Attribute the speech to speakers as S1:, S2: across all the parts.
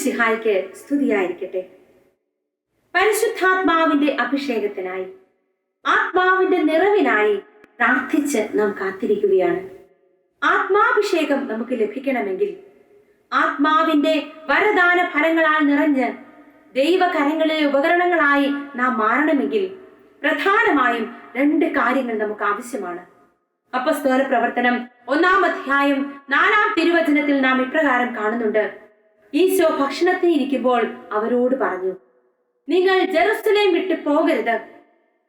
S1: മിശിഹായ്ക്ക് സ്തുതിയായിരിക്കട്ടെ. പരിശുദ്ധാത്മാവിന്റെ അഭിഷേകത്തിനായി ആത്മാവിന്റെ നിറവിനായി പ്രാർത്ഥിച്ച് നാം കാത്തിരിക്കുകയാണ്. ആത്മാഭിഷേകം നമുക്ക് ലഭിക്കണമെങ്കിൽ ആത്മാവിന്റെ വരദാന ഫലങ്ങളാൽ നിറഞ്ഞ് ദൈവകരങ്ങളിലെ ഉപകരണങ്ങളായി നാം മാറണമെങ്കിൽ പ്രധാനമായും രണ്ട് കാര്യങ്ങൾ നമുക്ക് ആവശ്യമാണ്. അപ്പസ്തോല പ്രവർത്തനം ഒന്നാം അധ്യായം നാലാം തിരുവചനത്തിൽ നാം ഇപ്രകാരം കാണുന്നുണ്ട്. ഈശോ ഭക്ഷണത്തിന് ഇരിക്കുമ്പോൾ അവരോട് പറഞ്ഞു നിങ്ങൾ ജെറുസലേം വിട്ട് പോകരുത്.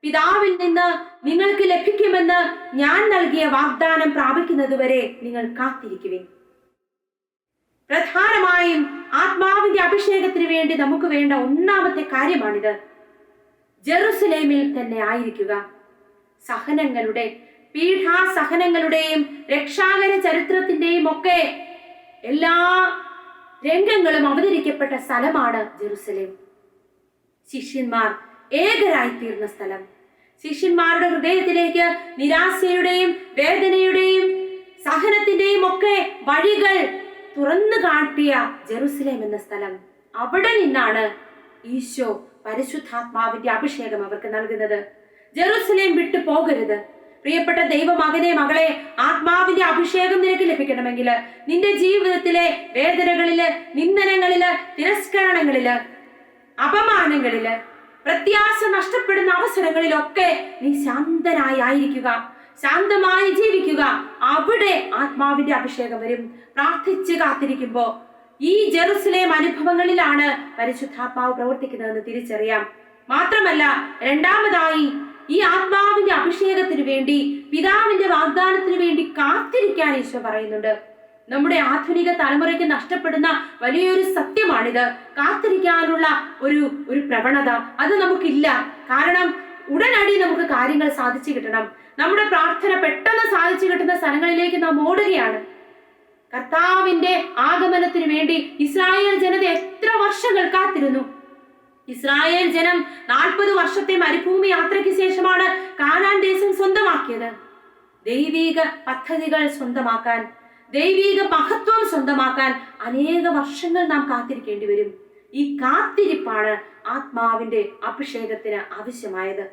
S1: പിതാവിൽ നിന്ന് നിങ്ങൾക്ക് ലഭിക്കുമെന്ന് ഞാൻ നൽകിയ വാഗ്ദാനം പ്രാപിക്കുന്നതുവരെ നിങ്ങൾ കാത്തിരിക്കുവിൻ. പ്രധാനമായും ആത്മാവിന്റെ അഭിഷേകത്തിന് വേണ്ടി നമുക്ക് വേണ്ട ഒന്നാമത്തെ കാര്യമാണിത്. ജെറുസലേമിൽ തന്നെ ആയിരിക്കുക. സഹനങ്ങളുടെ പീഠാസഹനങ്ങളുടെയും രക്ഷാകര ചരിത്രത്തിന്റെയും ഒക്കെ എല്ലാ രംഗങ്ങളും അവതരിക്കപ്പെട്ട സ്ഥലമാണ് ജെറുസലേം. ശിഷ്യന്മാർ ഏകരായി തീർന്ന സ്ഥലം. ശിഷ്യന്മാരുടെ ഹൃദയത്തിലേക്ക് നിരാശയുടെയും വേദനയുടെയും സഹനത്തിന്റെയും ഒക്കെ വഴികൾ തുറന്നു കാട്ടിയ ജെറുസലേം എന്ന സ്ഥലം. അവിടെ നിന്നാണ് ഈശോ പരിശുദ്ധാത്മാവിന്റെ അഭിഷേകം അവർക്ക് നൽകുന്നത്. ജെറുസലേം വിട്ടു പോകരുത്. പ്രിയപ്പെട്ട ദൈവമകനെ മകളെ ആത്മാവിന്റെ അഭിഷേകം നിനക്ക് ലഭിക്കണമെങ്കിൽ നിന്റെ ജീവിതത്തിലെ വേദനകളിൽ നിന്ദനങ്ങളിൽ തിരസ്കരണങ്ങളിൽ അപമാനങ്ങളിൽ പ്രത്യാശ നഷ്ടപ്പെടുന്ന അവസരങ്ങളിലൊക്കെ നീ ശാന്തനായി ആയിരിക്കുക ശാന്തമായി ജീവിക്കുക. അവിടെ ആത്മാവിന്റെ അഭിഷേകം വരും. പ്രാർത്ഥിച്ച് കാത്തിരിക്കുമ്പോ ഈ ജെറുസലേം അനുഭവങ്ങളിലാണ് പരിശുദ്ധാത്മാവ് പ്രവർത്തിക്കുന്നതെന്ന് തിരിച്ചറിയാം. മാത്രമല്ല രണ്ടാമതായി ഈ ആത്മാവിന്റെ അഭിഷേകത്തിന് വേണ്ടി പിതാവിന്റെ വാഗ്ദാനത്തിന് വേണ്ടി കാത്തിരിക്കാൻ ഈശോ പറയുന്നുണ്ട്. നമ്മുടെ ആധുനിക തലമുറയ്ക്ക് നഷ്ടപ്പെടുന്ന വലിയൊരു സത്യമാണിത്. കാത്തിരിക്കാനുള്ള ഒരു ഒരു പ്രവണത അത് നമുക്കില്ല. കാരണം ഉടനടി നമുക്ക് കാര്യങ്ങൾ സാധിച്ചു കിട്ടണം. നമ്മുടെ പ്രാർത്ഥന പെട്ടെന്ന് സാധിച്ചു കിട്ടുന്ന സ്ഥലങ്ങളിലേക്ക് നാം ഓടുകയാണ്. കർത്താവിന്റെ ആഗമനത്തിന് വേണ്ടി ഇസ്രായേൽ ജനത എത്ര വർഷങ്ങൾ കാത്തിരുന്നു. ഇസ്രായേൽ ജനം നാൽപ്പത് വർഷത്തെ മരുഭൂമി യാത്രയ്ക്ക് ശേഷമാണ് കാനാൻ ദേശം സ്വന്തമാക്കിയത്. ദൈവീക പദ്ധതികൾ സ്വന്തമാക്കാൻ ദൈവീക മഹത്വം സ്വന്തമാക്കാൻ അനേക വർഷങ്ങൾ നാം കാത്തിരിക്കേണ്ടി വരും. ഈ കാത്തിരിപ്പാണ് ആത്മാവിന്റെ അഭിഷേകത്തിന് ആവശ്യമായത്.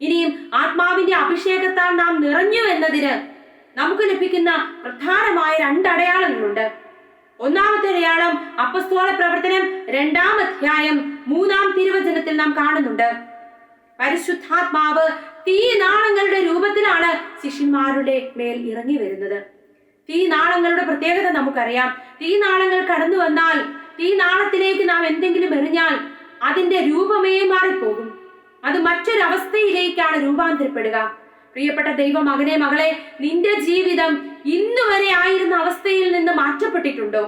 S1: ഇനിയും ആത്മാവിന്റെ അഭിഷേകത്താൽ നാം നിറഞ്ഞു എന്നതിന് നമുക്ക് ലഭിക്കുന്ന പ്രധാനമായ രണ്ട് അടയാളങ്ങളുണ്ട് ഒന്നാമത്തെ അടയാളം അപ്പസ്തോല പ്രവർത്തനം രണ്ടാം അധ്യായം മൂന്നാം തിരുവചനത്തിൽ നാം കാണുന്നുണ്ട്. പരിശുദ്ധാത്മാവ് തീ നാളങ്ങളുടെ രൂപത്തിലാണ് ശിഷ്യന്മാരുടെ മേൽ ഇറങ്ങി വരുന്നത്. തീ നാളങ്ങളുടെ പ്രത്യേകത നമുക്കറിയാം. തീ നാളങ്ങൾ കടന്നു വന്നാൽ തീ നാളത്തിലേക്ക് നാം എന്തെങ്കിലും എറിഞ്ഞാൽ അതിന്റെ രൂപമേ മാറിപ്പോകും. അത് മറ്റൊരവസ്ഥയിലേക്കാണ് രൂപാന്തരപ്പെടുക. പ്രിയപ്പെട്ട ദൈവ മകനെ മകളെ നിന്റെ ജീവിതം ഇന്നുവരെ ആയിരുന്ന അവസ്ഥയിൽ നിന്ന് മാറ്റപ്പെട്ടിട്ടുണ്ടോ?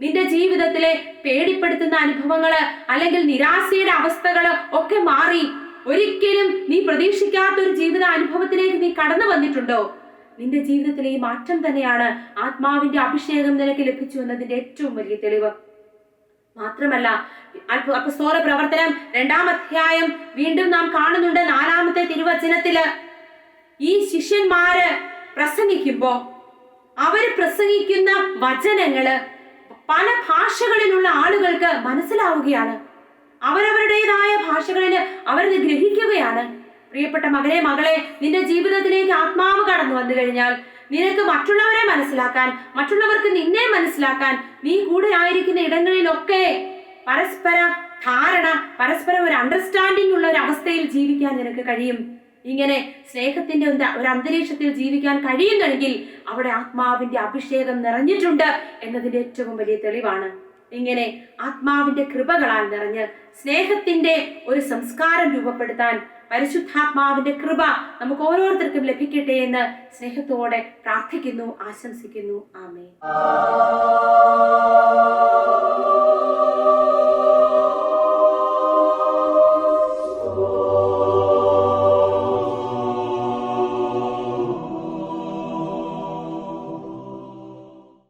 S1: നിന്റെ ജീവിതത്തിലെ പേടിപ്പെടുത്തുന്ന അനുഭവങ്ങൾ അല്ലെങ്കിൽ നിരാശയുടെ അവസ്ഥകൾ ഒക്കെ മാറി ഒരിക്കലും നീ പ്രതീക്ഷിക്കാത്ത ഒരു ജീവിത അനുഭവത്തിലേക്ക് നീ കടന്നു വന്നിട്ടുണ്ടോ? നിന്റെ ജീവിതത്തിലെ ഈ മാറ്റം തന്നെയാണ് ആത്മാവിന്റെ അഭിഷേകം നിനക്ക് ലഭിച്ചു എന്നതിന്റെ ഏറ്റവും വലിയ തെളിവ്. മാത്രമല്ല അപ്പസ്തോല പ്രവർത്തനം രണ്ടാം അധ്യായം വീണ്ടും നാം കാണുന്നുണ്ട് നാലാമത്തെ തിരുവചനത്തിൽ. ഈ ശിഷ്യന്മാര് പ്രസംഗിക്കുമ്പോ അവർ പ്രസംഗിക്കുന്ന വചനങ്ങൾ പല ഭാഷകളിലുള്ള ആളുകൾക്ക് മനസ്സിലാവുകയാണ്. അവരവരുടേതായ ഭാഷകളിൽ അവരത് ഗ്രഹിക്കുകയാണ്. പ്രിയപ്പെട്ട മകനെ മകളെ നിന്റെ ജീവിതത്തിലേക്ക് ആത്മാവ് കടന്നു വന്നു കഴിഞ്ഞാൽ നിനക്ക് മറ്റുള്ളവരെ മനസ്സിലാക്കാൻ മറ്റുള്ളവർക്ക് നിന്നെ മനസ്സിലാക്കാൻ നീ കൂടെ ആയിരിക്കുന്ന ഇടങ്ങളിലൊക്കെ പരസ്പര ധാരണ പരസ്പരം ഒരു അണ്ടർസ്റ്റാൻഡിംഗ് ഉള്ള ഒരു അവസ്ഥയിൽ ജീവിക്കാൻ നിനക്ക് കഴിയും. ഇങ്ങനെ സ്നേഹത്തിന്റെ ഒരു അന്തരീക്ഷത്തിൽ ജീവിക്കാൻ കഴിയുന്നെങ്കിൽ അവിടെ ആത്മാവിന്റെ അഭിഷേകം നിറഞ്ഞിട്ടുണ്ട് എന്നതിന്റെ ഏറ്റവും വലിയ തെളിവാണ്. ഇങ്ങനെ ആത്മാവിന്റെ കൃപകളാൽ നിറഞ്ഞ് സ്നേഹത്തിന്റെ ഒരു സംസ്കാരം രൂപപ്പെടുത്താൻ പരിശുദ്ധാത്മാവിന്റെ കൃപ നമുക്ക് ഓരോരുത്തർക്കും ലഭിക്കട്ടെ എന്ന് സ്നേഹത്തോടെ പ്രാർത്ഥിക്കുന്നു ആശംസിക്കുന്നു. ആമേ